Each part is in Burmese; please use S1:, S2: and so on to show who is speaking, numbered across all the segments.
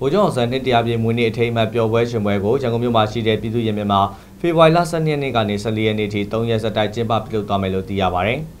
S1: ဗိုလ်ချုပ်အောင်ဆန်းနှစ်တရာပြည့်မွေးနေ့အထိမ်းအမှတ်ပျော်ပွဲရှင်ပွဲကိုရန်ကုန်မြို့မှာရှိတဲ့ပြည်သူ့ရင်ပြင်မှာဖေဖော်ဝါရီလ12ရက်နေ့ကနေ14ရက်နေ့ထိ3ရက်ဆက်တိုက်ကျင်းပပြုလုပ်သွားမယ်လို့သိရပါတယ်။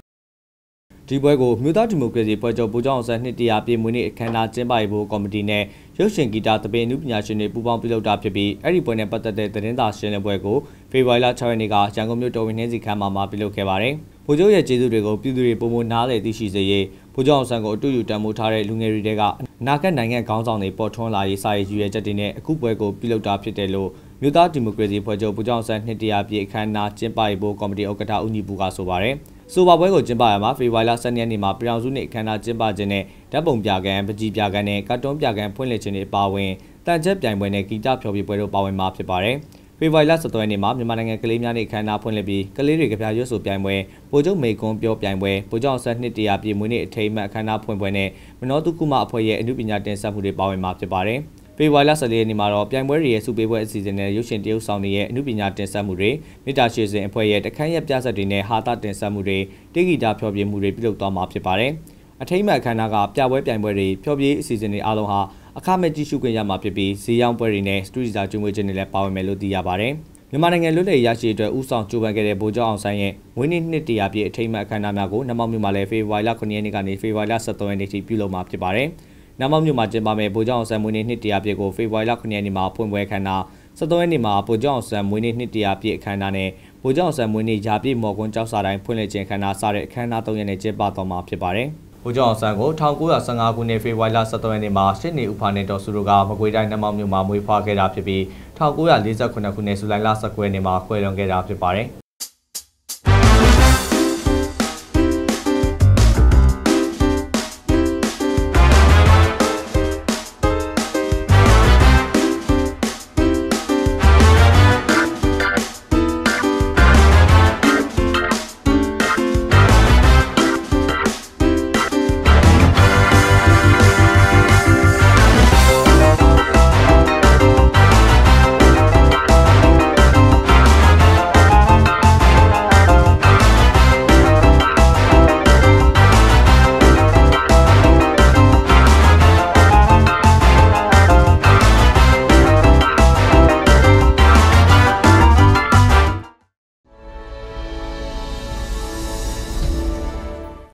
S1: ဒီပွဲကိုမြို့သားဒီမိုကရေစီဖွဲ့ချုပ်ဗိုလ်ချုပ်အောင်ဆန်းနှစ်တရာပြည့်မွေးနေ့အခမ်းအနားကျင်းပရေးဖို့ကော်မတီနဲ့ရုပ်ရှင်ဂီတသပင်အမှုပညာရှင်တွေပူးပေါင်းပြုလုပ်တာဖြစ်ပြီးအဲ့ဒီပွဲနဲ့ပတ်သက်တဲ့သတင်းစာရှင်းလင်းပွဲကိုဖေဖော်ဝါရီလ6ရက်နေ့ကရန်ကုန်မြို့တော်ဝင်နှင်းစီခမ်းမှာပြုလုပ်ခဲ့ပါတယ်။ဗိုလ်ချုပ်ရဲ့ကျေးဇူးတွေကိုပြည်သူတွေပုံမနားလည်သိရှိစေရေး ဗိုလ်ချုပ်အောင်ဆန်းကိုအတူယူတံမိုးထားတဲ့လူငယ်တွေတဲကအနာဂတ်နိုင်ငံခေါင်းဆောင်တွေပေါ်ထွန်းလာရေးစာရေးရည်ရွယ်ချက်တွေနဲ့အခုပွဲကိုပြုလုပ်တာဖြစ်တယ်လို့မြို့သားဒီမိုကရေစီဖွဲ့ချုပ်ဗိုလ်ချုပ်အောင်ဆန်းနှစ်တရာပြည့်အခမ်းအနားကျင်းပရေးဖို့ကော်မတီဥက္ကဋ္ဌဦးညီပူကဆိုပါတယ်။ဆိုပါပွဲကိုကျင်းပရမှာဖေဖော်ဝါရီလ12ရက်နေ့မှာပြည်အောင်စုနေ့အခမ်းအနားကျင်းပခြင်းနဲ့ဓာတ်ပုံပြကံပကြီးပြကံနဲ့ကတ်တွန်းပြကံဖွင့်လှစ်ခြင်းတွေပါဝင်တန်ချက်ပြိုင်ပွဲနဲ့ဂီတဖျော်ဖြေပွဲတို့ပါဝင်မှာဖြစ်ပါတယ်။ ဖေဖော်ဝါရီလ17ရက်နေ့မှာမြန်မာနိုင်ငံကလေးများနေ့အခမ်းအနားဖွင့်လှစ်ပြီးကလေးတွေကပြရွတ်ဆိုပြိုင်ပွဲဗိုလ်ချုပ်မေကွန်းပြောပြိုင်ပွဲဗိုလ်ချုပ်အောင်ဆန်းနှစ်တရာပြည့်မွေးနေ့အထိမ်းအမှတ်အခမ်းအနားဖွင့်ပွဲနဲ့မနောတုကုမအဖွဲ့ရဲ့အမှုပညာတင်ဆက်မှုတွေပါဝင်မှာဖြစ်ပါတယ်။ဖေဖော်ဝါရီလ14ရက်နေ့မှာတော့ပြိုင်ပွဲတွေရဲ့စုပေးပွဲအစီအစဉ်နဲ့ရုပ်ရှင်တရုပ်ဆောင်တွေရဲ့အမှုပညာတင်ဆက်မှုတွေမိတာရှည်စဉ်အဖွဲ့ရဲ့တခန်းရက်ပြဆက်တွေနဲ့ဟာတာတင်ဆက်မှုတွေတေဂီတာဖျော်ဖြေမှုတွေပြုလုပ်သွားမှာဖြစ်ပါတယ်။အထိမ်းအမှတ်အခမ်းအနားကပြပွဲပြိုင်ပွဲတွေဖျော်ဖြေအစီအစဉ်တွေအားလုံးဟာ အခမဲ့ကြည့်ရှုခွင့်ရမှာဖြစ်ပြီးဈေးရောင်းပွဲတွေနဲ့စတူဒီဇာကျွေးမွေးခြင်းတွေလည်းပါဝင်မယ်လို့သိရပါတယ်။မြန်မာနိုင်ငံလွတ်လပ်ရရှိအတွက်ဥဆောင်ကြိုးပမ်းခဲ့တဲ့ဗိုလ်ချုပ်အောင်ဆန်းရဲ့ဝင်းနှစ်နှစ်တရာပြည့်အထိမ်းအမှတ်အခမ်းအနားများကိုနမောက်မြို့မှာလည်းဖေဖော်ဝါရီလ9ရက်နေ့ကနေဖေဖော်ဝါရီလ13ရက်နေ့ထိပြုလုပ်မှာဖြစ်ပါတယ်။နမောက်မြို့မှာကျင်းပမယ့်ဗိုလ်ချုပ်အောင်ဆန်းမွေးနေ့နှစ်တရာပြည့်ကိုဖေဖော်ဝါရီလ9ရက်နေ့မှာဖွင့်ပွဲအခမ်းအနား13ရက်နေ့မှာဗိုလ်ချုပ်အောင်ဆန်းမွေးနေ့နှစ်တရာပြည့်အခမ်းအနားနဲ့ဗိုလ်ချုပ်အောင်ဆန်းမွေးနေ့ရာပြည့်မော်ကွန်းကျောက်စာတိုင်းဖွင့်လှစ်ခြင်းအခမ်းအနားစတဲ့အခမ်းအနား၃ရက်နဲ့ကျင်းပသွားမှာဖြစ်ပါတယ်။ ဗိုလ်ချုပ်အောင်ဆန်းကို1915ခုနှစ်ဖေဖော်ဝါရီလ17ရက်နေ့မှာရှစ်နေဥဖာနေတော်စုတို့ကမကွေးတိုင်းနမောက်မြို့မှာမွေးဖွားခဲ့တာဖြစ်ပြီး1948ခုနှစ်ဇူလိုင်လ19ရက်နေ့မှာကွယ်လွန်ခဲ့တာဖြစ်ပါတယ်